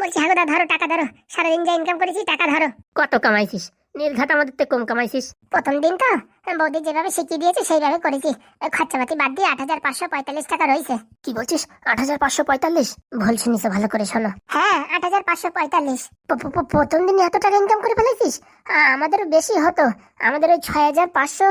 বলছি হ্যাঁ দা ধরো টাকা ধরো। সারাদিন যা ইনকাম করেছি টাকা ধরো। কত কামাইছিস? নির্ঘাত আমাদের থেকে কম কামাইছিস? প্রথম দিন তো বৌদি যেভাবে শিখিয়ে দিয়েছে সেইভাবে করেছি। খরচাপাতি বাদ দিয়ে আট হাজার পাঁচশো পঁয়তাল্লিশ টাকা রয়েছে। কি বলছিস? আট হাজার পাঁচশো পঁয়তাল্লিশ? ভুল শুনিস ভালো করে শোনো। হ্যাঁ আট হাজার পাঁচশো পঁয়তাল্লিশ। প্রথম দিন এত টাকা ইনকাম করে ফেলেছিস? আমাদেরও বেশি হতো। আমাদের ওই ছয় হাজার পাঁচশো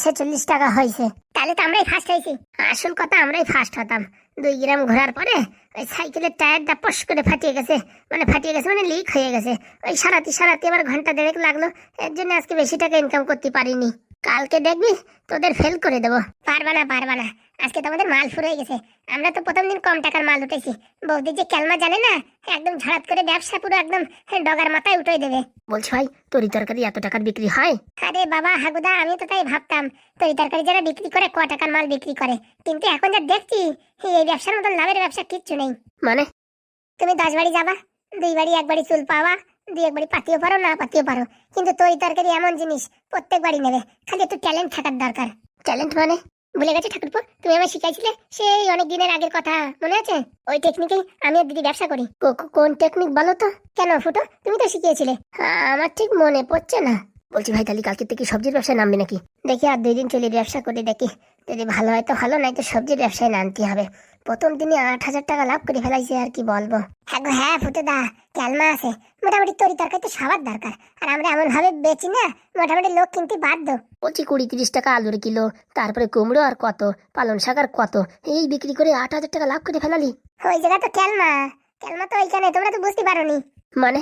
ছেচল্লিশ টাকা হয়েছে। তাহলে তো আমরাই ফার্স্ট হয়েছি। আসল কথা আমরাই ফার্স্ট হতাম। দুই গ্রাম ঘোরার পরে ওই সাইকেলের টায়ারটা পশ করে ফাটিয়ে গেছে। মানে ফাটিয়ে গেছে মানে লিক হয়ে গেছে। ওই সারাতি সারাতি আবার ঘণ্টা দেড়েক লাগল। এর জন্য আজকে বেশি টাকা ইনকাম করতে পারিনি। কালকে দেখবি, তোদের ফেল করে দেবো। পারবা না পারবা না। আজকে তো আমাদের মাল ফুরে গেছে। আমরা তো প্রথম দিন কম টাকার মাল উঠেছি। বৌদি যে ক্যালমা জানে না একদম ঝড়াত করে ব্যবসা পুরো একদম ডগার মাথায় উঠে দেবে। বলছি ভাই তরি তরকারি এত টাকার বিক্রি হয়? আরে বাবা হাগুদা আমি তো তাই ভাবতাম তরি তরকারি যারা বিক্রি করে ক টাকার মাল বিক্রি করে। কিন্তু এখন যা দেখছি এই ব্যবসার মতন লাভের ব্যবসা কিচ্ছু নেই। মানে? তুমি দশ বাড়ি যাবা দুই বাড়ি এক বাড়ি চুল পাওয়া দুই এক বাড়ি পাতিও পারো না পাতিও পারো। কিন্তু তরি তরকারি এমন জিনিস প্রত্যেক বাড়ি নেবে। খালি একটু ট্যালেন্ট থাকার দরকার। ট্যালেন্ট মানে? ভুলে গেছে ঠাকুরপো, তুমি আমায় শিখাইছিলে সেই অনেক দিনের আগের কথা, মনে আছে? ওই টেকনিকেই আমি দিদি ব্যবসা করি। কোন টেকনিক বলো তো? কেন, ফুটো? তুমি তো শিখিয়েছিলে। আমার ঠিক মনে পড়ছে না। বলছি ভাই তাহলে কালকে থেকে সবজির ব্যবসায় নামবে নাকি। দেখি আর দুই দিন চলে ব্যবসা করে দেখি। যদি ভালো হয় তো ভালো নাই তো সবজির ব্যবসায় নামতে হবে। প্রথম দিনে আট হাজার টাকা লাভ করে ফেলাইছে আর কি বলব। হ্যাঁ গো হ্যাঁ ফুটো দা ক্যালমা আছে। মোটামুটি তরি তরকারি তো সবার দরকার। আর আমরা এমন ভাবে বেচি না মোটামুটি লোক কিনতে বাধ্য। বলছি কুড়ি তিরিশ টাকা আলুর কিলো তারপরে কুমড়ো আর কত পালন শাক আর কত এই বিক্রি করে আট হাজার টাকা লাভ করে ফেলালি। ওই জায়গা তো ক্যালমা ক্যালমা তো ওইখানে তোমরা তো বুঝতে পারোনি। মানে?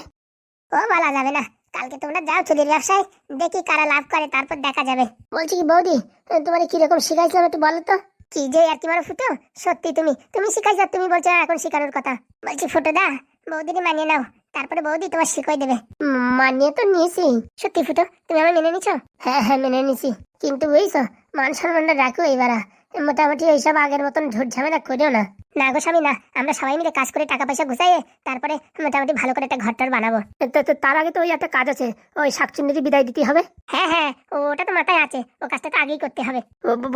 ও বলা যাবে না। কালকে তোমরা যাও চুরির ব্যবসায়, দেখি কারা লাভ করে, তারপর দেখা যাবে। বলছি কি বৌদি, তোমার কীরকম শিখাইছিলাম একটু বলো তো। কি যে আর কি মারো ফুটো? সত্যি তুমি তুমি শিখাইছ, তুমি বলছো এখন শিখানোর কথা। বলছি, ফুটো দা, বৌদিকে মানিয়ে নাও, তারপরে বৌদি তোমার শিখাই দেবে। মানিয়ে তো নিয়েছি। সত্যি ফুটো, তুমি আমার মেনে নিছো? হ্যাঁ হ্যাঁ মেনে নিছি কিন্তু বুঝছ, মান সম্মানটা রাখো এবারা মোটামুটি এইসব আগের মতন ঝুট ঝামেলা করিও না। না গো স্বামী না। আমরা সবাই মিলে কাজ করে টাকা পয়সা ঘুষাইয়ে তারপরে মোটামুটি ভালো করে একটা ঘরটার বানাবো। তার আগে তো ওই একটা কাজ আছে। ওই শাকচুন্নিকে বিদায় দিতে হবে। হ্যাঁ হ্যাঁ। ওটা তো মাথায় আছে। ও কাজটা তো আগেই করতে হবে।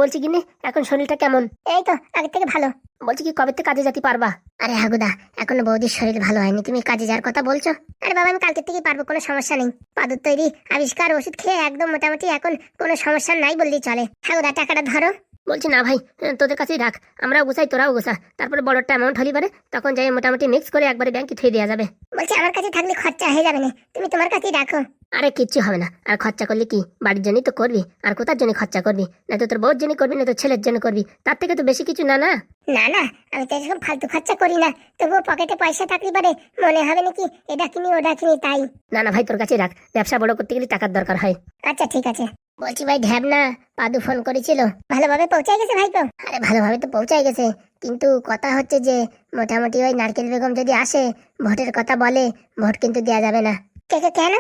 বলছি কিনি এখন শরীরটা কেমন? এই তো আগের থেকে ভালো। বলছি কি কবে থেকে কাজে যেতে পারবা? আরে হাগুদা এখন বৌদির শরীর ভালো হয়নি। তুমি কাজে যাওয়ার কথা বলছো। আরে বাবা আমি কালকে থেকে পারব কোনো সমস্যা নেই। পাদুর তৈরি আবিষ্কার ওষুধ খেয়ে একদম মোটামুটি এখন কোনো সমস্যা নাই বললেই চলে। হাগুদা টাকাটা ধরো। বলছি না ভাই তোদের কাছেই রাখ। আমরাও গোসাই তোরাও গোসা তারপরে বড়টা অ্যামাউন্ট হলি পারে। তখন যাই মোটামুটি মিক্স করে একবারে ব্যাংকে থুয়ে দেওয়া যাবে। বলছি আমার কাছে থাকলে খরচা হয়ে যাবে না। তুমি তোমার কাছেই রাখো। আরে কিচ্ছু হবে না। আর খরচা করলে কি? বাড়ির জন্যই তো করবি। আর কোথার জন্য খরচা করবি? না তো তোর বউর জন্য করবি না তোর ছেলের জন্য করবি। তার থেকে তো বেশি কিছু না না? না না আমি তো এরকম ফালতু খরচা করি না। তবুও পকেটে পয়সা থাকলে পারে। মনে হবে নাকি এটা কিনি ওটা কিনি তাই। না না ভাই তোর কাছে রাখ। ব্যবসা বড় করতে গেলে টাকার দরকার হয়। আচ্ছা ঠিক আছে। বলছি ভাই, ঢ্যাব না, পাদু ফোন করেছিল। ভালোভাবে পৌঁছায় গেছে ভাই তো। আরে, ভালোভাবে তো পৌঁছায় গেছে। কিন্তু কথা হচ্ছে যে, মোটামুটি ওই নারকেল বেগম যদি আসে, ভোটের কথা বলে, ভোট কিন্তু দেওয়া যাবে না। কে কে কেন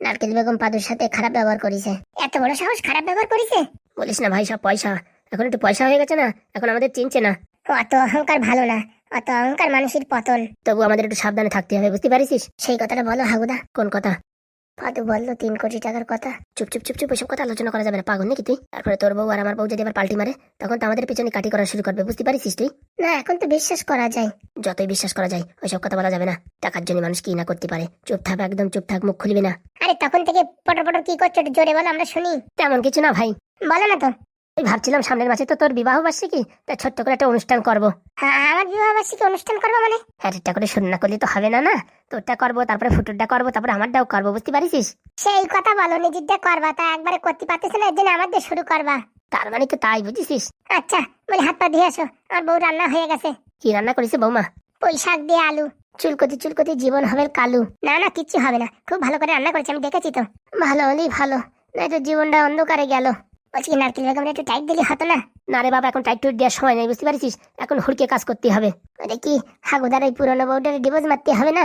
নারকেল বেগম পাদুর সাথে খারাপ ব্যবহার করেছে। এত বড় সাহস খারাপ ব্যবহার করেছে? বলিস না ভাই, সব পয়সা। এখন একটু পয়সা হয়ে গেছে না, এখন আমাদের চিনছে না। অত অহংকার ভালো না, অত অহংকার মানুষের পতন। তবু আমাদের একটু সাবধানে থাকতে হবে, বুঝতে পারিস সেই কথাটা বলো হাগুদা। কোন কথা? ফাদু বলল তিন কোটি টাকার কথা। চুপ চুপ চুপ চুপ ওইসব কথা আলোচনা করা যাবে না পাগল নাকি তুই? তারপরে তোর বউ আর আমার বউ যদি আবার পাল্টি মারে তখন তো আমাদের পিছনে কাটি করা শুরু করবে বুঝতে পারিস তুই? না এখন তো বিশ্বাস করা যায়। যতই বিশ্বাস করা যায় ওইসব কথা বলা যাবে না। টাকার জন্য মানুষ কি না করতে পারে। চুপ থাক একদম চুপ থাক মুখ খুলবি না। আরে তখন থেকে পটর পটর কি করছ জোরে বলো আমরা শুনি। তেমন কিছু না ভাই। বলো না তো। আমি ভাবছিলাম সামনের মাসে তো তোর বিবাহ বার্ষিকী তাই ছোট্ট করে একটা অনুষ্ঠান করব। হ্যাঁ আমার বিবাহ বার্ষিকী অনুষ্ঠান করব মানে? হ্যাঁ করে না করলে তো হবে না না। তোরটা করব তারপরে ফুটুরটা করব তারপরে আমারটাও করব বুঝতে পারিস সেই কথা বলো নিজেরটা করবা তা একবারে করতে পারতেছে না এর জন্য আমার দিয়ে শুরু করবা। তার মানে তো তাই বুঝিস আচ্ছা বলে হাত পা ধুয়ে আসো আমার বউ রান্না হয়ে গেছে। কি রান্না করেছে বৌমা? পুঁই শাক দিয়ে আলু। চুলকতি চুলকতি জীবন হবে কালু। না না কিচ্ছু হবে না খুব ভালো করে রান্না করেছে আমি দেখেছি তো। ভালো হলেই ভালো না তো জীবনটা অন্ধকারে গেল। বলছি কি নারকেল বেগম একটু টাইট দিলে হতো না? না রে বাবা এখন টাইট টুট দেওয়ার সময় নেই বুঝতে পারছিস? এখন হুড়কে কাজ করতে হবে। ওটা কি হাগুদার ওই পুরনো বউটার ডিভোর্স মারতে হবে না?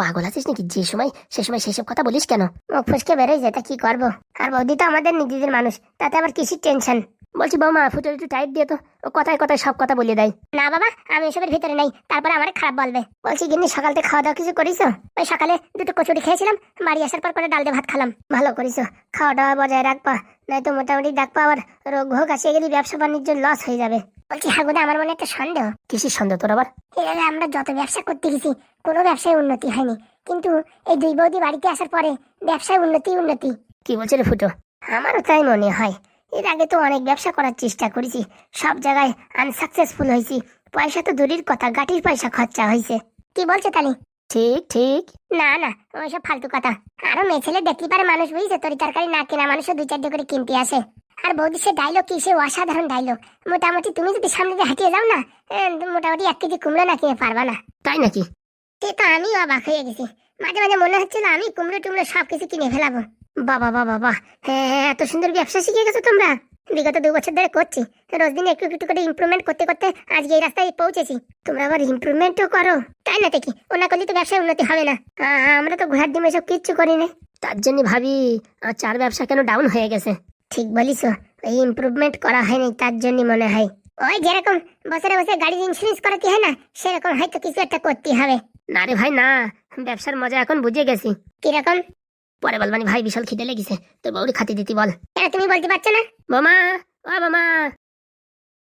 পাগল আছিস নাকি? যে সময় সে সময় সেসব কথা বলিস কেন? মুখ ফুসকে বেরোয় যায় তা কি করব? আর বৌদি তো আমাদের নিজেদের মানুষ তাতে আবার কিসির টেনশন বলছি বৌমা ফুটো একটু টাইট দিয়ে তো ও কথায় কথায় সব কথা বলে দেয়। না বাবা আমি এসবের ভিতরে নাই তারপরে আমার খারাপ বলবে। বলছি গিন্নি সকাল থেকে খাওয়া দাওয়া কিছু করিছো ওই সকালে দুটো কচুরি খেয়েছিলাম বাড়ি আসার পর করে ডাল দিয়ে ভাত খেলাম। ভালো করিছো খাওয়া দাওয়া বজায় রাখবা নয়তো মোটামুটি ডাকবা আবার রোগ ভোগ আসে গেলে ব্যবসা বাণিজ্য লস হয়ে যাবে। বলছি হাগুদা আমার মনে একটা সন্দেহ। কিসের সন্দেহ তোর আবার? এভাবে আমরা যত ব্যবসা করতে গেছি কোনো ব্যবসায় উন্নতি হয়নি। কিন্তু এই দুই বৌদি বাড়িতে আসার পরে ব্যবসায় উন্নতি উন্নতি। কি বলছে রে ফুটো? আমারও তাই মনে হয়। এর আগে তো অনেক ব্যবসা করার চেষ্টা করেছি। সব জায়গায় আনসাকসেসফুল হয়েছি। পয়সা তো দূরের কথা গাটির পয়সা খরচা হয়েছে। কি বলছে তালি ঠিক ঠিক। না না ওইসব ফালতু কথা। আরও মেয়ে ছেলে দেখতে পারে মানুষ বুঝছে? তরি তরকারি না কেনা মানুষও দুই চারটে করে কিনতে আসে। আর বৌদি সে ডায়লগ কি? সে অসাধারণ ডায়লগ মোটামুটি তুমি যদি সামনে দিয়ে হাঁটিয়ে যাও না মোটামুটি এক কেজি কুমড়ো না কিনে পারবা না। তাই নাকি? সে তো আমি অবাক হয়ে গেছি। মাঝে মাঝে মনে হচ্ছিল আমি কুমড়ো টুমড়ো সব কিছু কিনে ফেলাবো। বাবা বাবা বাবা। হ্যাঁ এত সুন্দর ব্যবসা শিখে গেছো তোমরা। বিগত দু বছর ধরে করছি। একটু একটু করে করতে করতে আজকে এই রাস্তায় পৌঁছেছি। তোমরা আবার করো। তাই না দেখি ওনা করলে তো ব্যবসায় উন্নতি হবে না। আমরা তো ডিম এসব কিচ্ছু করি না। তার জন্য ভাবি চার ব্যবসা কেন ডাউন হয়ে গেছে? ঠিক বলিস এই ইমপ্রুভমেন্ট করা হয়নি তার জন্য মনে হয়। ওই যেরকম বছরে বছরে গাড়ির ইন্স্যুরেন্স করাতে হয় না, সেরকম হয়তো কিছু একটা করতে হবে। না রে ভাই, না। ব্যবসার মজা এখন বুঝে গেছি। কীরকম? পরে বল মানে ভাই বিশাল খিদে লেগেছে, তোর বউরি খাতে দিতি বল। কেন তুমি বলতে পারছ না? বোমা, ও বোমা।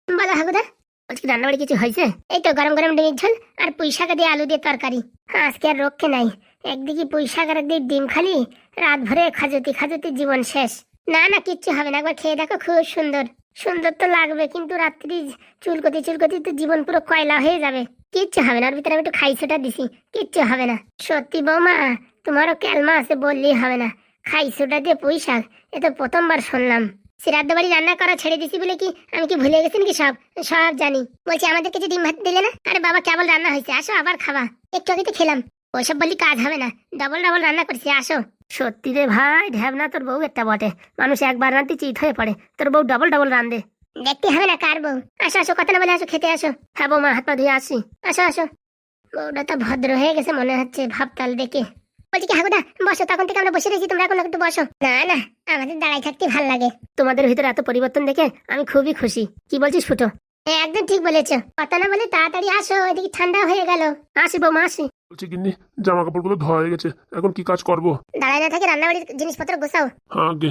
বলো হাগুদা বলছি রান্নাবাড়ি কিছু হয়েছে? এই তো গরম গরম ডিমের ঝোল আর পুঁই শাক দিয়ে আলু দিয়ে তরকারি। আজকে আর রক্ষে নাই। একদিকে পুঁই শাক আর একদিকে ডিম খালি রাত ভরে খাজতি খাজতি জীবন শেষ। না না, কিচ্ছু হবে না, একবার খেয়ে দেখো, খুব সুন্দর। সুন্দর তো লাগবে, কিন্তু রাত্রি চুলকতি চুলকতি তো জীবন পুরো কয়লা হয়ে যাবে। কিচ্ছু হবে না, ওর ভিতরে আমি একটু খাইছোটা দিছি, কিচ্ছু হবে না। সত্যি বৌমা তোমারও ক্যালমা আছে বললেই হবে না। খাইছোটা দিয়ে পুঁই শাক, এ তো প্রথমবার শুনলাম। শ্রাদ্ধ বাড়ি রান্না করা ছেড়ে দিছি বলে কি আমি কি ভুলে গেছি নাকি সব? সব জানি। বলছি, আমাদের কিছু ডিম ভাত দিলে না? আরে বাবা, কেবল রান্না হয়েছে। আসো, আবার খাবা। একটু আগে তো খেলাম। ওইসব বললি কাজ হবে না। ডবল ডবল রান্না করছি, আসো। সত্যি রে ভাই ঢ্যাবনা তোর বউ একটা বটে। মানুষ একবার রান্তি চিত হয়ে পড়ে। তোর বউ ডবল ডবল রান্ধে দেখতে হবে না কার বউ। আসো আসো, কথা না বলে আসো, খেতে আসো। হ্যাঁ বৌমা, হাত পা ধুয়ে আসি। আসো আসো। বউটা তো ভদ্র হয়ে গেছে মনে হচ্ছে ভাবতাল দেখে। বলছি কি হাগুদা বসো তখন থেকে আমরা বসে রয়েছি তোমরা এখন একটু বসো। না না আমাদের দাঁড়াই থাকতে ভালো লাগে। তোমাদের ভিতরে এত পরিবর্তন দেখে আমি খুবই খুশি। কি বলছিস ফুটো? হ্যাঁ, একদম ঠিক বলেছ। কথা না বলে তাড়াতাড়ি আসো ওইদিকে ঠান্ডা হয়ে গেল। আসি বৌমা আসি। বলছি গিন্নি জামা কাপড়গুলো ধোয়া হয়ে গেছে এখন কি কাজ করব? দাঁড়ায় না থাকে রান্নাবাড়ির জিনিসপত্র গোছাও। হ্যাঁ আগে।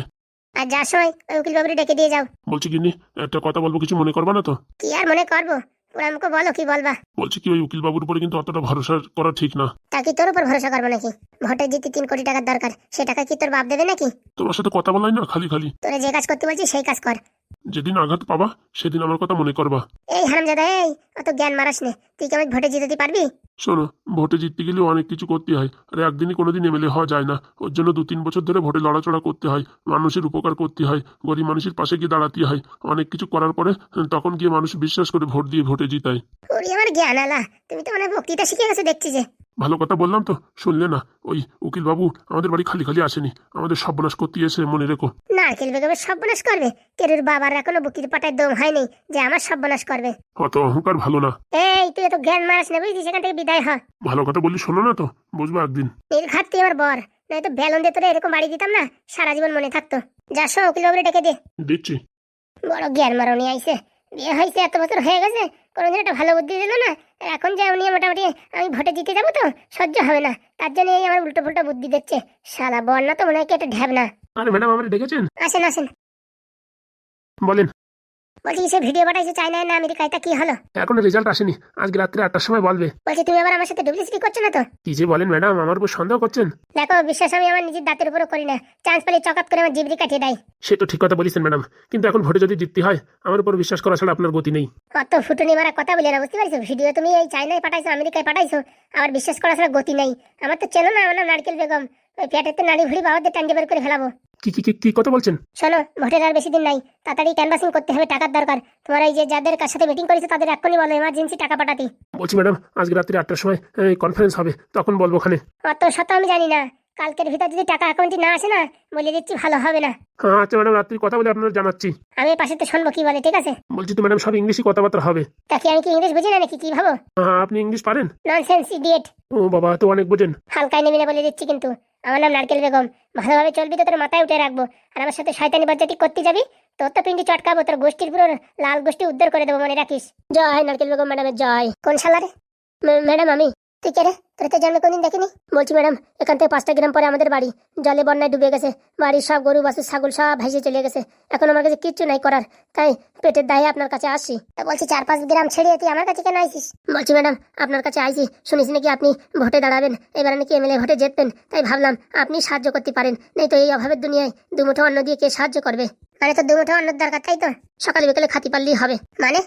আর যার সময় ওই উকিল বাবুরে ডেকে দিয়ে যাও। বলছি গিন্নি একটা কথা বলব কিছু মনে করবা না তো? কি আর মনে করব? ওরা আমাকে বলো কি বলবা? বলছি কি ওই উকিল বাবুর উপরে কিন্তু অতটা ভরসা করা ঠিক না। তা কি তোর উপর ভরসা করব নাকি? ভোটে জিতে তিন কোটি টাকার দরকার। সে টাকা কি তোর বাপ দেবে নাকি? তোমার সাথে কথা বলাই না খালি খালি। তোরা যে কাজ করতে বলছি সেই কাজ কর। যেদিন আঘাত পাবা সেদিন আমার কথা মনে করবা। এই হারামজাদা এই অত জ্ঞান মারাস নে। তুই কি আমি ভোটে জিতে পারবি? শোনো, ভোটে জিততে গেলেও অনেক কিছু করতে হয়, আর একদিনই কোনোদিন এমএলএ হওয়া যায় না। ওর জন্য দু তিন বছর ধরে ভোটে লড়াচড়া করতে হয়, মানুষের উপকার করতে হয়, গরিব মানুষের পাশে গিয়ে দাঁড়াতে হয়। অনেক কিছু করার পরে তখন গিয়ে মানুষ বিশ্বাস করে ভোট দিয়ে ভোটে জিতায়। তুমি তো অনেক বক্তৃতা শিখে গেছো দেখছি যে। ভালো কথা বললাম তো শুনলে না। ওই উকিল বাবু আমাদের বাড়ি খালি খালি আসেনি আমাদের সর্বনাশ করতে এসে মনে রেখো। নারকেল বেগমের সর্বনাশ করবে। কেরুর বাবার এখনও বুকির পাটায় দম হয়নি যে আমার সর্বনাশ করবে। অত অহংকার ভালো না। এই তুই এত জ্ঞান মারাস না বুঝলি সেখান থেকে বিদায় হ। ভালো কথা বললি শোনো না তো বুঝব একদিন। নির্ঘাত তুই আমার বর নয়তো বেলন দিয়ে তোরা এরকম বাড়ি দিতাম না সারা জীবন মনে থাকতো। যা শো উকিল বাবুরে ডেকে দে। দিচ্ছি। বড় জ্ঞান মারণি আইছে। বিয়ে হয়েছে এত বছর হয়ে গেছে কোনোদিন একটা ভালো বুদ্ধি দিল না আর এখন যে উনি মোটামুটি আমি ভোটে জিতে যাব তো সহ্য হবে না। তার জন্য এই আমার উল্টো ফুল্টো বুদ্ধি দিচ্ছে। সালা বর্ণা তো মনে হয় কি একটা ঢ্যাব না আরে ম্যাডাম আমার ডেকেছেন? আসেন আসেন। বলেন। বলছি সে ভিডিও পাঠাইছে চায়না না আমেরিকায় তা কি হলো? এখনও রেজাল্ট আসেনি। আজকে রাত্রে আটটার সময় বলবে। বলছি তুমি আবার আমার সাথে ডুপ্লিসিটি করছ না তো? কি যে বলেন ম্যাডাম আমার উপর সন্দেহ করছেন? দেখো বিশ্বাস আমি আমার নিজের দাঁতের উপরও করি না। চান্স পেলে চকাত করে আমার জিবরি কাটিয়ে দেয়। সে তো ঠিক কথা বলেছেন ম্যাডাম কিন্তু এখন ভোটে যদি জিততে হয় আমার উপর বিশ্বাস করা ছাড়া আপনার গতি নেই। অত ফুটুনি মারা কথা বলে না বুঝতে পারছ? ভিডিও তুমি এই চায়নায় পাঠাইছো আমেরিকায় পাঠাইছো আবার বিশ্বাস করা ছাড়া গতি নেই। আমার তো চেনো না আমার নাম নারকেল বেগম। ওই পেটেতে নাড়ি ভুড়ি বাবাদের টান্ডে বের করে ফেলাবো। কি কি কি- কি কথা বলছেন? শোনো ভোটের আর বেশি দিন নাই। তাড়াতাড়ি ক্যানভাসিং করতে হবে টাকার দরকার। তোমার এই যে যাদের কার সাথে মিটিং করেছে তাদের এক্ষুনি বলো এমার্জেন্সি টাকা পাঠাতে। বলছি ম্যাডাম আজকে রাত্রি আটটার সময় কনফারেন্স হবে তখন বলব ওখানে। অত শত আমি জানি না। কালকের ভিতর যদি টাকা অ্যাকাউন্টে না আসে না বলে দিচ্ছি ভালো হবে না। হ্যাঁ আচ্ছা ম্যাডাম রাত্রি কথা বলে আপনার জানাচ্ছি। আমি পাশে তো শুনব কি বলে ঠিক আছে? বলছি তো ম্যাডাম সব ইংলিশই কথাবার্তা হবে। তা কি আমি কি ইংলিশ বুঝি না নাকি কি ভাবো? হ্যাঁ আপনি ইংলিশ পারেন? ননসেন্স ইডিয়েট ও বাবা তো অনেক বোঝেন। হালকায় নেমে বলে দিচ্ছি কিন্তু। আমার নাম নারকেল বেগম। ভালোভাবে চলবি তো তোর মাথায় উঠে রাখব। আর আমার সাথে শয়তানি বাচ্চাটি করতে যাবি? তোর তো পিন্ডি চটকাবো তোর গোষ্ঠীর পুরো লাল গোষ্ঠী উদ্ধার করে দেবো মনে রাখিস। জয় নারকেল বেগম ম্যাডামের জয়। কোন সালারে ম্যাডাম আমি? তুই কে রে? তোর তো জন্মে কোনদিন দেখিনি? বলছি ম্যাডাম, এখান থেকে পাঁচটা গ্রাম পরে আমাদের বাড়ি। জলে বন্যায় ডুবে গেছে। বাড়ির সব গরু, বাছুর, ছাগল সব ভেসে চলে গেছে। এখন আমার কাছে কিচ্ছু নাই করার। তাই পেটের দায়ে আপনার কাছে আসছি। বলছি চার পাঁচ গ্রাম ছেড়ে তুই আমার কাছে কেন আইসিস? বলছি ম্যাডাম, আপনার কাছে আইসি। শুনেছি নাকি আপনি ভোটে দাঁড়াবেন। এবার নাকি এমএলএ ভোটে জিতবেন। তাই ভাবলাম আপনি সাহায্য করতে পারেন। নেই তো এই অভাবের দুনিয়ায় দুমুঠো অন্ন দিয়ে কে সাহায্য করবে? মানে তো দুমুঠো অন্নের দরকার, তাই তো? সকালে বিকেলে খাতি পারলেই হবে। মানে?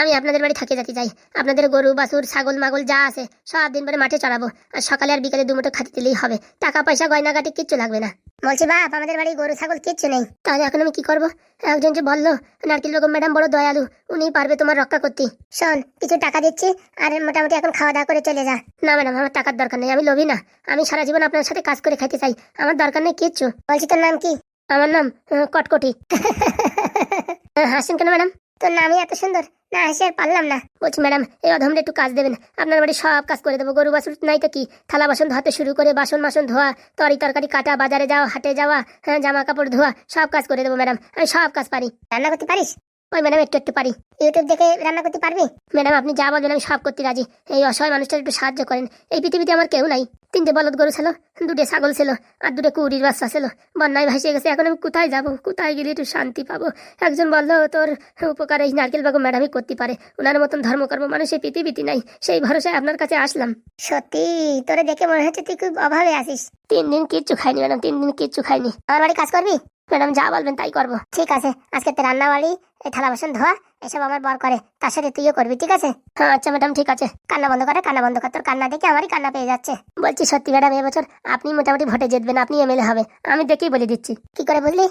আমি আপনাদের বাড়ি থাকে যেতে চাই আপনাদের গরু, বাছুর, ছাগল, মাগল যা আছে সব দিন পরে মাঠে চড়াবো। আর সকালে আর বিকালে দুমুঠো খাতে দিলেই হবে। টাকা, পয়সা, গয়নাগাটি কিচ্ছু লাগবে না। বলছি, বাপ, আমাদের বাড়ি গরু, ছাগল কিচ্ছু নেই। তাহলে এখন আমি কি করব? একজন যে বলল, নারকেল বেগম ম্যাডাম, বড় দয়ালু, উনিই পারবে তোমার রক্ষা করতে। শোন, কিছু টাকা দিচ্ছি, আর মোটামুটি এখন খাওয়া দাওয়া করে চলে যা। না ম্যাডাম, আমার টাকার দরকার নেই, আমি লোভী না। আমি সারা জীবন আপনার সাথে কাজ করে খাইতে চাই। আমার দরকার নেই কিচ্ছু। বলছি, তোর নাম কি? আমার নাম কটকটি। হাসছেন কেন ম্যাডাম? তোর নামই এত সুন্দর। না, সে আর পারলাম না। বলছি, ম্যাডাম, এই অধমটা একটু কাজ দেবেন। আপনার বাড়ি সব কাজ করে দেবো। গরু বাছুর নাই তো কি? থালা বাসন ধোয়াতে শুরু করে বাসন মাসন ধোয়া, তরি তরকারি কাটা, বাজারে যাওয়া, হাটে যাওয়া হ্যাঁ জামা কাপড় ধোয়া, সব কাজ করে দেবো, ম্যাডাম। আমি সব কাজ পারি। রান্না করতে পারিস? ওই ম্যাডাম একটু একটু পারি। ইউটিউব দেখে রান্না করতে পারবি? ম্যাডাম আপনি যা বলবেন আমি সব করতে রাজি। এই অসহায় মানুষটার একটু সাহায্য করেন। এই পৃথিবীতে আমার কেউ নাই। তিনটে বলদ গরু ছিল দুটো ছাগল ছিল আর দুটো কুড়ির বাচ্চা ছিল। বন্যায় ভাসিয়ে গেছে এখন আমি কোথায় যাব? কোথায় গেলে একটু শান্তি পাবো? একজন বলল তোর উপকার এই নারকেল বাগু ম্যাডামই করতে পারে। ওনার মতন ধর্মকর্ম মানুষ এই পৃথিবীতে নাই। সেই ভরসায় আপনার কাছে আসলাম। সত্যি? তোরে দেখে মনে হচ্ছে তুই খুব অভাবে আসিস তিন দিন কিচ্ছু খাইনি ম্যাডাম তিন দিন কিচ্ছু খাইনি। আমার বাড়ি কাজ করবি? ম্যাডাম যা বলবেন তাই করব। ঠিক আছে, আজকে তো রান্না বাড়ি এই থালা বাসন ধোয়া, এসব আমার বর করে। তার সাথে তুইও করবি, ঠিক আছে? হ্যাঁ আচ্ছা ম্যাডাম, ঠিক আছে। কান্না বন্ধ করে, কান্না বন্ধ কর, তোর কান্না দেখে আমারই কান্না পেয়ে যাচ্ছে। বলছি সত্যি ম্যাডাম এবছর আপনি মোটামুটি ভোটে জিতবেন, আপনি এমএলএ হবে। আমি দেখেই বলে দিচ্ছি। কি করে বুঝলি?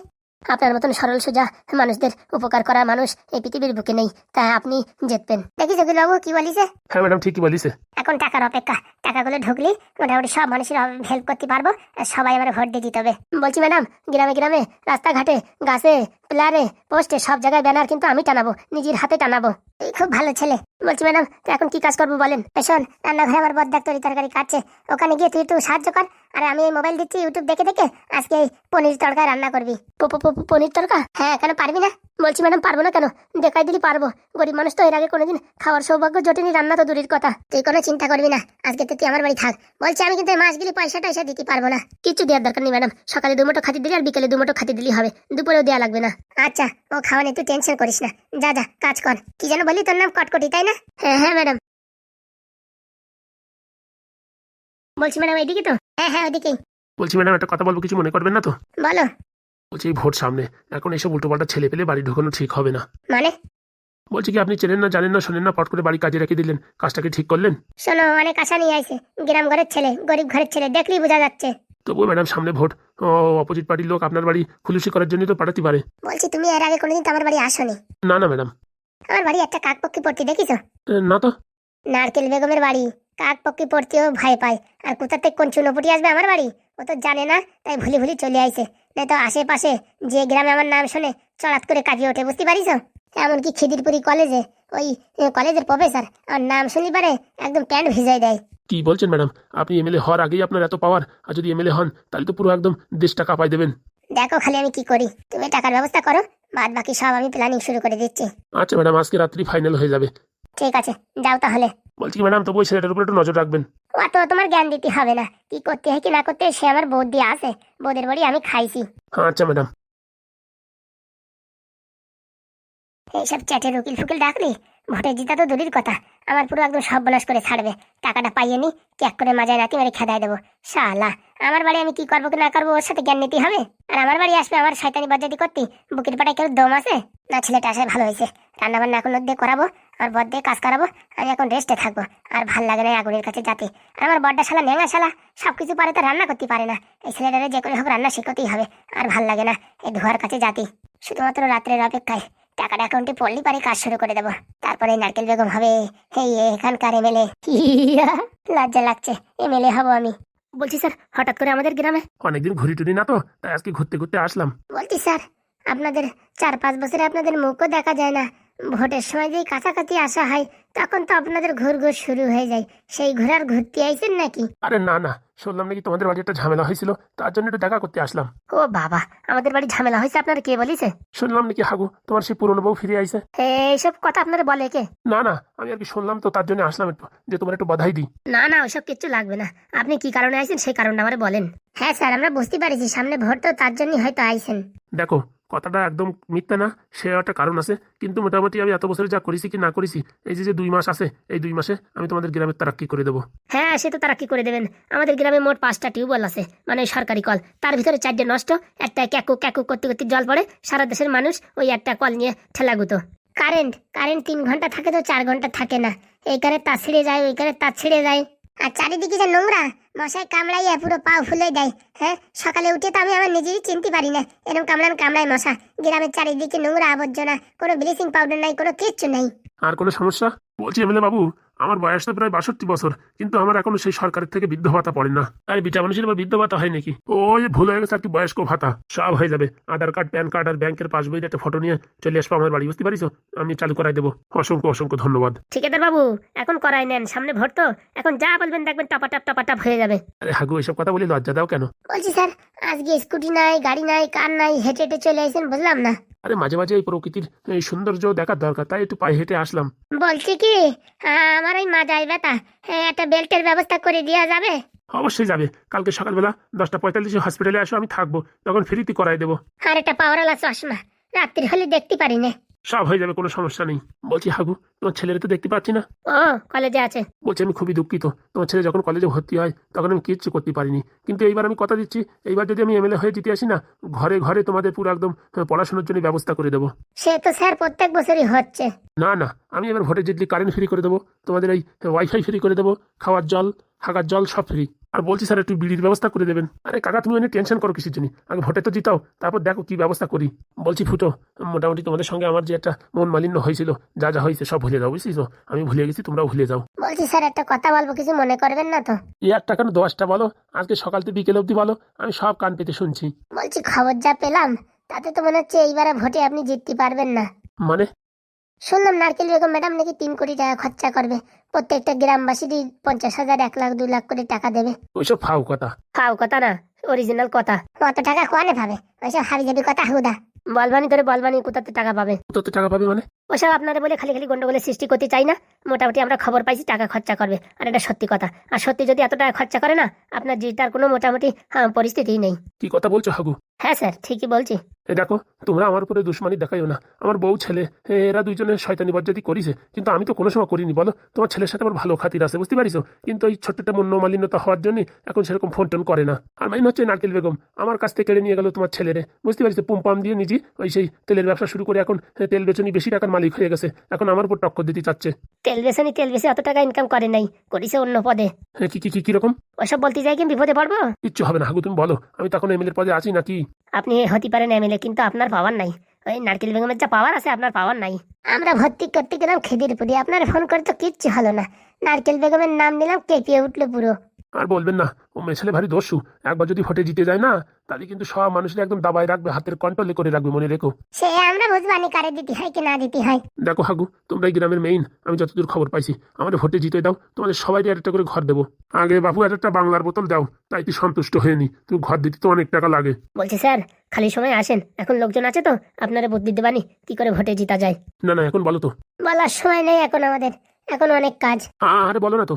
আপনার মতন সরল সোজা মানুষদের উপকার করা মানুষ এই পৃথিবীর বুকে নেই তা আপনি জিতবেন। দেখিস বাবু কি বলিছে? হ্যাঁ ম্যাডাম ঠিকই বলিছে। এখন টাকার অপেক্ষা টাকাগুলো ঢুকলি মোটামুটি সব মানুষের হেল্প করতে পারব সবাই আমার ভোট দিয়ে দিতে হবে বলছি ম্যাডাম গ্রামে গ্রামে রাস্তাঘাটে গাছে প্লারে পোস্টে সব জায়গায় ব্যানার কিন্তু আমি টানাবো নিজের হাতে টানাবো। এই খুব ভালো ছেলে। বলছি ম্যাডাম এখন কি কাজ করব বলেন? শোন রান্নাঘরে আমার বদ তরি তরকারি কাটছে ওখানে গিয়ে তুই একটু সাহায্য কর আর আমি এই মোবাইল দিচ্ছি ইউটিউব দেখে দেখে, আজকে এই পনির তড়কা রান্না করবি। পনির তড়কা? হ্যাঁ কেন পারবি না? বলছি ম্যাডাম পারব না কেন? দেখাই দিলি পারব। গরিব মানুষ তো এর আগে কোনোদিন খাওয়ার সৌভাগ্য জটেনি, রান্না তো দূরের কথা। তুই কোনো চিন্তা করবি না, আজকে তো তুই আমার বাড়ি থাক। বলছি আমি কিন্তু এই মাসগুলি পয়সা টয়সা দিতে পারব না। কিছু দেওয়ার দরকার নেই ম্যাডাম সকালে দুমোটো খাতি দিলি আর বিকেলে দুমোটো খাতি দিলি হবে। দুপুরেও দেওয়া লাগবে না। আচ্ছা ও খাওয়া নিয়ে তুই টেনশন করিস না। যা যা, কাজ কর। কি যেন বলি তোর নাম কটকটি, তাই না? হ্যাঁ হ্যাঁ ম্যাডাম বলছি ম্যাডাম এইদিকে তো? হ্যাঁ হ্যাঁ ওইদিকেই বলছি ম্যাডাম একটা কথা বলব কিছু মনে করবেন না তো? বলো। বলছি ভোট সামনে। এখন এইসব উল্টোপাল্টা ছেলে পেলে বাড়ি ঢোকানো ঠিক হবে না। মানে? বলছি কি আপনি চেনেন না জানেন না শোনেন না পট করে বাড়ি কাজে রেখে দিলেন। কাজটাকে ঠিক করলেন? শোনো অনেক আশা নিয়ে আইছে। গ্রাম ঘরের ছেলে গরিব ঘরের ছেলে দেখলেই বোঝা যাচ্ছে। তবুও ম্যাডাম সামনে ভোট। ও অপোজিট পার্টির লোক আপনার বাড়ি খুলুসি করার জন্য তো পাঠাতে পারে। বলছি তুমি এর আগে কোনোদিন তো আমার বাড়ি আসোনি। না না ম্যাডাম। আমার বাড়ি একটা কাকপক্ষী পড়তে দেখিছো? না তো। নারকেল বেগমের বাড়ি। কাক পক্ষী পড়তেও ভয় পায়। আর কোথা থেকে কোন চুনোপুটি আসবে আমার বাড়ি? ও তো জানে না তাই ভুলি ভুলি চলে আইছে। নাই তো আশেপাশে যে গ্রামে আমার নাম শুনে চড়াত করে কাজে ওঠে বুঝতে পারিস? এমনকি খিদিরপুরি কলেজে ওই কলেজের প্রফেসর আর নাম শুনলি পারে একদম প্যান্ট ভিজাই দেয়। কি বলছেন ম্যাডাম? আপনি এমএলএ হওয়ার আগেই আপনার এত পাওয়ার আর যদি এমএলএ হন তাহলে তো পুরো একদম দেশটা কাঁপাই দেবেন। দেখো খালি আমি কি করি তুমি টাকার ব্যবস্থা করো বাদ বাকি সব আমি প্ল্যানিং শুরু করে দিচ্ছি। আচ্ছা ম্যাডাম আজকে রাত্রি ফাইনাল হয়ে যাবে। ঠিক আছে যাও তাহলে। বলছি ম্যাডাম তবু ওই ছেলেটার উপর একটু নজর রাখবেন। অত তোমার জ্ঞান দিতে হবে না। কি করতে হয় কি না করতে হয় সে আমার বোধ দিয়ে আছে। বোধের বাড়ি আমি খাইছি। হ্যাঁ আচ্ছা ম্যাডাম। এইসব চ্যাটের উকিল ফুকিল ডাকলি? ভোটে জিতা তো দূরের কথা। আমার পুরো একদম সব বনাশ করে ছাড়বে। টাকাটা পাইয়ে নি ক্যাক করে মাজায় নাতি মেরে খেদায় দেবো। শালা আমার বাড়ি আমি কি করব কি না করব ওর সাথে জ্ঞান নিতে হবে? আর আমার বাড়ি আসবে আমার শয়তানি বাজাতি করতে? বুকের পাটায় কেউ দম আছে? না ছেলেটা আসলে ভালো হয়েছে। রান্না বান্না এখন দিয়ে করাবো। আর বর দিয়ে কাজ করাবো আমি এখন রেস্টে থাকব। আর ভালো লাগে না আগুনের কাছে যাতে। আর আমার বড্ডা শালা নেঙা শালা সব কিছু পারে তো রান্না করতে পারে না। এই ছেলেটারে যে করে হোক রান্না শিখতেই হবে আর ভালো লাগে না এই ধোয়ার কাছে যাতে। শুধুমাত্র রাত্রের অপেক্ষায় টাকার অ্যাকাউন্টে পড়লি পারে কাজ শুরু করে দেবো। তারপরে নারকেল বেগম হবে এই এখানকার এমএলএ লজ্জা লাগছে এমএলএ হব আমি। বলছি স্যার হঠাৎ করে আমাদের গ্রামে? অনেকদিন ঘুরি টুরি না তো তাই আজকে ঘুরতে ঘুরতে আসলাম। বলছি স্যার আপনাদের চার পাঁচ বছরে আপনাদের মুখও দেখা যায় না। ভোটের সময় যেই কাছাকাছি আসা হয় তখন তো আপনাদের ঘুর ঘুর শুরু হয়ে যায়। সেই ঘোরার ঘুরতে আইছেন নাকি? আরে না না শুনলাম নাকি তোমাদের বাড়ি একটা ঝামেলা হয়েছিল তার জন্য একটু দেখা করতে আসলাম। ও বাবা আমাদের বাড়ি ঝামেলা হয়েছে আপনার কে বলিছে? শুনলাম নাকি হাগু তোমার সেই পুরনো বউ ফিরে আইছে? এইসব কথা আপনার বলে কে? না না আমি আর কি শুনলাম তো তার জন্য আসলাম একটু যে তোমার একটু বাধাই দিই। না না ওসব কিচ্ছু লাগবে না। আপনি কি কারণে আইছেন সেই কারণটা আমার বলেন। হ্যাঁ স্যার আমরা বুঝতে পারছি সামনে ভোট তো তার জন্যই হয়তো আইছেন। দেখো কথাটা একদম মিথ্যা না, সে একটা কারণ আছে। কিন্তু মোটামুটি আমি এত বছরে যা করেছি কি না করেছি, এই যে দুই মাস আছে, এই দুই মাসে আমি তোমাদের গ্রামের তারাক্কি করে দেবো। হ্যাঁ সে তো তারা কি করে দেবেন। আমাদের গ্রামে মোট পাঁচটা টিউবওয়েল আছে মানে সরকারি কল। তার ভিতরে চারটে নষ্ট, একটা ক্যাকু ক্যাকু করতে করতে জল পড়ে, সারা দেশের মানুষ ওই একটা কল নিয়ে ঠেলাগুতো। কারেন্ট কারেন্ট তিন ঘণ্টা থাকে তো চার ঘণ্টা থাকে না। এই কারে তা ছিঁড়ে যায় ওই কারে তা ছিঁড়ে যায়। আর চারিদিকে যে নোংরা মশায় কামড়াইয়া পুরো পাও ফুলে দেয় হ্যাঁ? সকালে উঠে তো আমি আমার নিজেরই চিনতে পারি না। এরকম কামড়ান কামড়ায় মশা। গ্রামের চারিদিকে নোংরা আবর্জনা, কোনো ব্লিচিং পাউডার নাই, কোনো কিচ্ছু নাই। আর কোনো সমস্যা? বলছি এমএলএ বাবু আমার বয়স তো প্রায় বাষট্টি বছর কিন্তু আমার এখনও সেই সরকারের থেকে বৃদ্ধ ভাতা পড়ে না। আর বিটা মানুষের আবার বৃদ্ধ ভাতা হয় নাকি? ওই ভুল হয়ে গেছে আর কি বয়স্ক ভাতা। সব হয়ে যাবে। আধার কার্ড প্যান কার্ড আর ব্যাংকের পাসবইয়ের একটা ফটো নিয়ে চলে আসব আমার বাড়ি বুঝতে পারিস? আমি চালু করাই দেবো। অসংখ্য অসংখ্য ধন্যবাদ। ঠিকাদার বাবু এখন করাই নেন সামনে ভোট তো। এখন যা বলবেন দেখবেন টপাটাপ টপাটাপ হয়ে যাবে। আরে হাগু এসব কথা বলি লজ্জা দাও কেন? বলছি স্যার আজকে স্কুটি নাই গাড়ি নাই কার নাই হেঁটে হেঁটে চলে আসেন বুঝলাম না। আরে মাঝে মাঝে এই প্রকৃতির এই সৌন্দর্য দেখার দরকার তাই একটু পায়ে হেঁটে আসলাম। বলছি কি হ্যাঁ আমার ওই মাজায় ব্যথা হ্যাঁ, একটা বেল্টের ব্যবস্থা করে দেওয়া যাবে? অবশ্যই যাবে। কালকে সকালবেলা দশটা পঁয়তাল্লিশে হসপিটালে আসো আমি থাকব তখন ফ্রিতে করাই দেবো। আর একটা পাওয়ারওয়ালা চশমা রাত্রি হলে দেখতে পারি না। সব হয়ে যাবে কোনো সমস্যা নেই। বলছি হাগু তোমার ছেলের তো দেখতে পাচ্ছি না। ও কলেজে আছে। বলছি আমি খুবই দুঃখিত। তোমার ছেলে যখন কলেজে ভর্তি হয় তখন আমি কিচ্ছু করতে পারিনি। কিন্তু এইবার আমি কথা দিচ্ছি এইবার যদি আমি এমএলএ হয়ে জিতে আসি না ঘরে ঘরে তোমাদের পুরো একদম আহ, পড়াশোনার জন্য ব্যবস্থা করে দেবো। সে তো স্যার প্রত্যেক বছরই হচ্ছে। না না আমি এবার ভোটে জিতলে কারেন্ট ফ্রি করে দেবো। তোমাদের এই ওয়াইফাই ফ্রি করে দেবো। খাওয়ার জল হাগার জল সব ফ্রি আর বলছি স্যার একটু বিড়ির ব্যবস্থা করে দেবেন। আরে কাকা তুমি অনেক টেনশন করো কিসের জন্য? আগে ভোটে তো জিতাও তারপর দেখো কি ব্যবস্থা করি। বলছি ফুটো মোটামুটি তোমাদের সঙ্গে আমার যে একটা মন মালিন্য হয়েছিল যা যা হয়েছে সব ভুলে যাও বুঝছিস তো? আমি ভুলে গেছি তোমরাও ভুলে যাও। বলছি স্যার একটা কথা বলব কিছু মনে করবেন না তো? এই একটা কেন? দশটা বলো। আজকে সকাল থেকে বিকেল অবধি বলো আমি সব কান পেতে শুনছি। বলছি খবর যা পেলাম তাতে তো মনে হচ্ছে এইবারে ভোটে আপনি জিততে পারবেন না। মানে? শুনলাম নারকেল বেগম ম্যাডাম নাকি তিন কোটি টাকা খরচা করবে। প্রত্যেকটা গ্রামবাসীরই পঞ্চাশ হাজার এক লাখ দু লাখ করে টাকা দেবে। ওইসব ফাউ কথা। ফাও কথা না অরিজিনাল কথা। অত টাকা কোয়ানে পাবে? ওইসব হাবি যাবি কথা হুদা। বলবানি ধরে বলবানি কোথাতে টাকা পাবে? কত টাকা পাবে মানে? ওসব আপনারা বলে খালি খালি গন্ডগোলের সৃষ্টি করতে চাই না। মোটামুটি আমরা খবর পাইছি টাকা খরচা করবে। আর এটা সত্যি কথা। আর সত্যি যদি এত টাকা খরচা করে না আপনার জিতার কোনো মোটামুটি হ্যাঁ, পরিস্থিতিই নেই। কি কথা বলছো হাগু? হ্যাঁ স্যার ঠিকই বলছি। এই দেখো তোমরা আমার উপরে দুশ্মনী দেখাইও না। আমার বউ ছেলে এরা দুইজনে শয়তানি বজ্জাতি করিছে। কিন্তু আমি তো কোনো সময় করিনি বলো? তোমার ছেলের সাথে আমার ভালো খাতির আছে বুঝতে পারিস কিন্তু এই ছোট্টটা মন্য মালিন্যতা হওয়ার জন্য এখন সেরকম ফোন টোন করে না। আর মাইন হচ্ছে নারকেল বেগম। আমার কাছ থেকে কেড়ে নিয়ে গেল তোমার ছেলেরে। বুঝতে পারিস পুম পাম দিয়ে নিজে ওই সেই তেলের ব্যবসা শুরু করে এখন তেল বেচনি বেশি টাকার মালিক হয়ে গেছে। এখন আমার উপর টক্কর দিতে চাচ্ছে। তেল বেসানি তেল বেশি অত টাকা ইনকাম করে নাই। করিছে অন্য পদে। হ্যাঁ কি কি কি কীরকম? ওসব বলতে যাই কি বিপদে পড়ব? কিচ্ছু হবে না হাগু তুমি বলো। আমি তখন এমএলএর পদে আছি নাকি? আপনি হতে পারেন এমএলএ কিন্তু আপনার পাওয়ার নাই। ওই নারকেল বেগমের যা পাওয়ার আছে আপনার পাওয়ার নাই। আমরা ভর্তি করতে গেলাম খেদিরপুরি। আপনার ফোন করে তো কিচ্ছু হলো না। নারকেল বেগমের নাম নিলাম কেঁপিয়ে উঠল পুরো। আর বলবেন না ও মেয়ে ছেলে ভারী দস্যু। একবার যদি ভোটে জিতে যায় না তাহলে কিন্তু সব মানুষের একদম দাবায় রাখবে হাতের কন্ট্রোলে করে রাখবে মনে রেখো। সে আমরা বুঝবানি কারে দিতে হয় কি না দিতে হয়। দেখো হাগু তোমরা গ্রামের মেইন আমি যতদূর খবর পাইছি। আমাদের ভোটে জিতে দাও তোমাদের সবাই একটা করে ঘর দেবো। আগে বাবু এক একটা বাংলার বোতল দাও তাই তুই সন্তুষ্ট হয়ে নি তুই ঘর দিতে তো অনেক টাকা লাগে। বলছি স্যার খালি সময় আসেন এখন লোকজন আছে তো আপনারা বুদ্ধি দেবানি কি করে ভোটে জিতা যায়। না না এখন বলো তো। বলার সময় নেই এখন আমাদের। এখন অনেক কাজ। আরে বলো না তো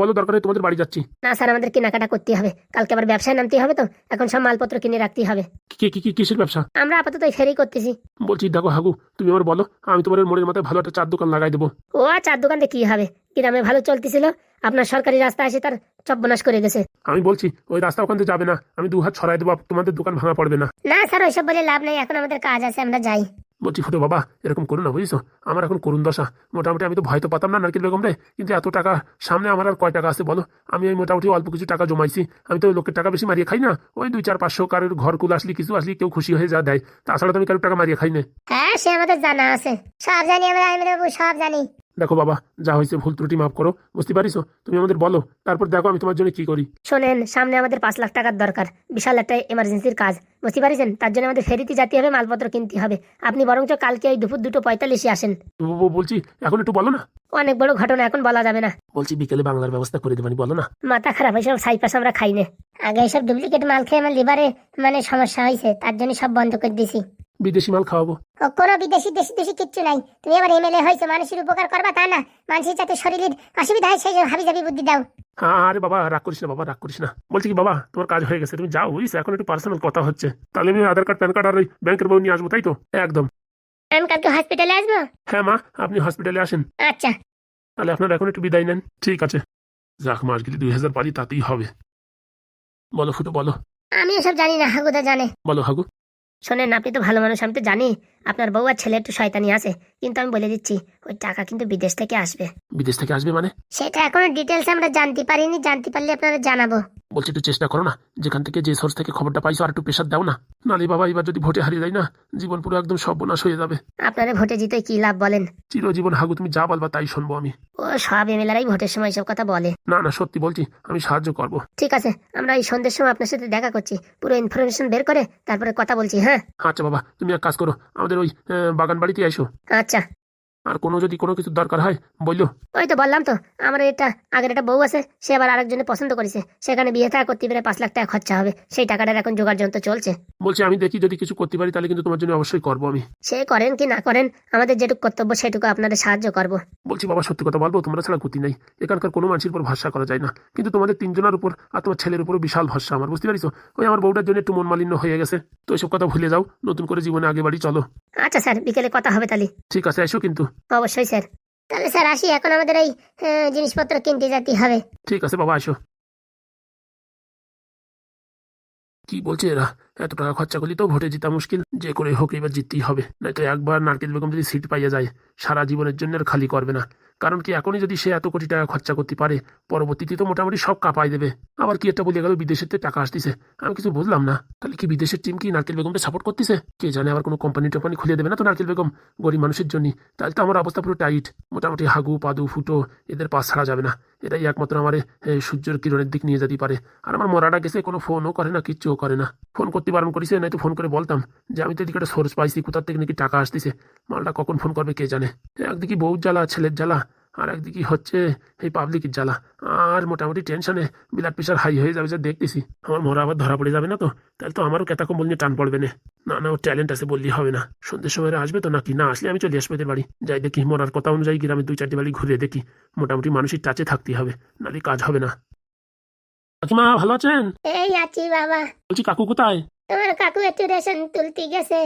বলো দরকার তোমাদের বাড়ি যাচ্ছি। না স্যার আমাদের কেনাকাটা করতে হবে। কালকে আবার ব্যবসায় নামতে হবে তো এখন সব মালপত্র কিনে রাখতে হবে। কি কি কি কিসের ব্যবসা? আমরা আপাতত ফেরি করতেছি। বলছি দেখো হাগু তুমি আমার বলো আমি তোমার মোড়ের মাথায় ভালো একটা চার দোকান লাগাই দেবো। ও চার দোকানতে কি হবে? গ্রামে ভালো চলতেছিল আপনার সরকারি রাস্তা এসে তার চব্বনাশ করে গেছে। আমি বলছি ওই রাস্তা ওখান থেকে যাবে না আমি দু হাত ছড়াই দেবো তোমাদের দোকান ভাঙা পড়বে না। না স্যার ওইসব বলে লাভ নেই এখন আমাদের কাজ আছে আমরা যাই। বলছি, ফুটো বাবা, এরকম করো না, বুঝছ? আমার এখন করুন দশা। মোটামুটি আমি তো ভয় তো পাতাম না নারকেল বেগম রে। কিন্তু এত টাকা, সামনে আমার আর কয় টাকা আছে বলো? আমি ওই মোটামুটি অল্প কিছু টাকা জমাইছি। আমি তো লোকের টাকা বেশি মারিয়ে খাই না। ওই দুই, চার, পাঁচশো কারোর ঘর কুল আসলি, কিছু আসলি, কেউ খুশি হয়ে যা দেয়। তাছাড়া তো আমি কারোর টাকা মারিয়ে খাই না। হ্যাঁ সে আমাদের জানা আছে। সব জানি আমরা সব জানি। দেখো বাবা যা হয়েছে ভুল ত্রুটি মাফ করো। বুঝতে পারিস তুমি আমাদের বলো তারপর দেখো আমি তোমার জন্য কি করি। শোনেন সামনে আমাদের পাঁচ লাখ টাকার দরকার। বিশাল একটা এমার্জেন্সির কাজ। বুঝতে পারছেন? তার জন্য আমাদের ফেরিতে যেতে হবে মালপত্র কিনতে হবে। আপনি বরঞ্চ কালকে ওই দুপুর দুটো পঁয়তাল্লিশে আসেন। বলছি এখন একটু বলো না। অনেক বড় ঘটনা এখন বলা যাবে না। বলছি বিকেলে বাংলার ব্যবস্থা করে দেবানি বলো না। মাথা খারাপ এসব সাইপাস আমরা খাই না। আগে এসব ডুপ্লিকেট মাল খেয়ে আমার লিভারে মানে সমস্যা হয়েছে তার জন্য সব বন্ধ করে দিছি বিদেশি মাল খাওয়াবো। কোনো বিদেশি দেশি দেশি কিচ্ছু নাই। তুমি আবার এমএলএ হয়েছে মানুষের উপকার করবা তা না। মানুষের যাতে শরীরের অসুবিধা হয় সেই হাবি যাবি বুদ্ধি দাও। হ্যাঁ আরে বাবা রাগ করিস না বাবা রাগ করিস না। বলছি কি বাবা তোমার কাজ হয়ে গেছে তুমি যাও বুঝিস এখন একটু পার্সোনাল কথা হচ্ছে। তাহলে আমি আধার কার্ড প্যান কার্ড আর ওই ব্যাংকের বই নিয়ে আসব তাই তো? একদম। আমি কালকে হসপিটালে আসব? হ্যাঁ মা আপনি হসপিটালে আসেন। আচ্ছা। তাহলে আপনারা এখন একটু বিদায় নেন। ঠিক আছে। যাক মাস গেলে দুই হাজার পারি তাতেই হবে। বলো ফুটো বলো। আমি এসব জানি না হাগুদা জানে। বলো হাগু। শোনেন আপনি তো ভালো মানুষ আমি তো জানি। আপনার বউ আর ছেলে একটু শয়তানি আছে কিন্তু আমি বলে দিচ্ছি ওই টাকা কিন্তু বিদেশ থেকে আসবে। বিদেশ থেকে আসবে মানে? সেটা এখনও ডিটেলস আমরা জানতে পারিনি জানতে পারলে আপনারা জানাব। বলছি একটু চেষ্টা করো না যেখান থেকে যে সোর্স থেকে খবরটা পাইছো আর একটু প্রেশার দাও না। নালে বাবা এবার যদি ভোটে হারিয়ে যায় না জীবন পুরো একদম সর্বনাশ হয়ে যাবে। আপনারা ভোটে জিতে কি লাভ বলেন? চিরজীবন হাগু তুমি যা বলবা তাই শুনব আমি। ও সব এমএলআরাই ভোটের সময় সব কথা বলে। না না সত্যি বলছি আমি সাহায্য করব। ঠিক আছে আমরা এই সন্ধ্যের সময় আপনার সাথে দেখা করছি। পুরো ইনফরমেশন বের করে তারপরে কথা বলছি হ্যাঁ? আচ্ছা বাবা তুমি এক কাজ করো আমাদের ওই বাগান বাড়িতে এসো। আচ্ছা। আর কোনো যদি কোনো কিছু দরকার হয় বলল। ওই তো বললাম তো আমার এটা আগের একটা বউ আছে সে আবার আরেকজনে পছন্দ করেছে। সেখানে বিয়ে থাকা করতে পেরে পাঁচ লাখ টাকা খরচা হবে সেই টাকাটার এখন জোগাড় যন্ত্র চলছে। বলছি আমি দেখি যদি কিছু করতে পারি তাহলে কিন্তু তোমার জন্য অবশ্যই করব আমি। সে করেন কি না করেন আমাদের যেটুকু কর্তব্য সেটুকু আপনাদের সাহায্য করব। বলছি বাবা সত্যি কথা বলব তোমরা ছাড়া গতি নেই। এখানকার কোনো মানুষের উপর ভরসা করা যায় না। কিন্তু তোমাদের তিনজনের উপর আর তোমার ছেলের উপর বিশাল ভরসা আমার বুঝতে পারিস ওই আমার বউটার জন্য একটু মন মালিন্য হয়ে গেছে। তো এসব কথা ভুলে যাও নতুন করে জীবনে আগে বাড়ি চলো। আচ্ছা স্যার বিকেলে কথা হবে তাহলে। ঠিক আছে এসো কিন্তু। অবশ্যই, স্যার। তাহলে, স্যার, আসি। এখন আমাদের এই জিনিসপত্র কিনতে যেতে হবে। ঠিক আছে, বাবা, আসো। কি বলছে এরা? এত টাকা খরচা করলে তো ভোটে জিতা মুশকিল। যে করে হোক এবার জিততেই হবে। নয়তো একবার নারকেল বেগম যদি সিট পাইয়া যায়, সারা জীবনের জন্য আর খালি করবে না। কারণ কি, এখনই যদি সে এত কোটি টাকা খরচা করতে পারে, পরবর্তীতে তো মোটামুটি সব কাঁপাই দেবে। আবার কি একটা বলে গেল, বিদেশের টাকা আসতেছে। আমি কিছু বুঝলাম না। তাহলে কি বিদেশের টিম কি নারকেল বেগমটা সাপোর্ট করতেছে? কে জানে আবার কোনো কোম্পানি টোম্পানি খুলে দেবে না তো নারকেল বেগম? গরিব মানুষের জন্য তাহলে তো আমার অবস্থা পুরো টাইট মোটামুটি হাগু, পাদু, ফুটো, এদের পাশ ছাড়া যাবে না। এটাই একমাত্র আমার সূর্যের কিরণের দিক নিয়ে যেতে পারে। আর আমার মরাটা গেছে কোনো ফোনও করে না, কিচ্ছুও করে না। ফোন করতে বারণ করিছে নয়তো ফোন করে বলতাম যে আমি তো এদিকে একটা সোর্স পাইছি কোথার থেকে নাকি টাকা আসতেছে। মালটা কখন ফোন করবে কে জানে। একদিকে বউ জ্বালা ছেলের জ্বালা আর একদিকে হচ্ছে এই পাবলিকের জ্বালা। আর মোটামুটি টেনশনে ব্লাড প্রেশার হাই হয়ে যাবে যা দেখতেছি। আমার মরা আবার ধরা পড়ে যাবে না তো? তাহলে তো আমারও কেতা কম্বল নিয়ে টান পড়বে না। না না ওর ট্যালেন্ট আছে বললেই হবে না। সন্ধ্যের সময় আসবে তো নাকি? না আসলে আমি চলে আসব এদের বাড়ি। যাই দেখি মরার কথা অনুযায়ী গ্রামে দুই চারটে বাড়ি ঘুরে দেখি। মোটামুটি মানুষের টাচে থাকতে হবে নাহলে কাজ হবে না। কাকিমা ভালো আছেন? এই আছি বাবা। বলছি কাকু কোথায়? তোমার কাকু একটু রেশন তুলতে গেছে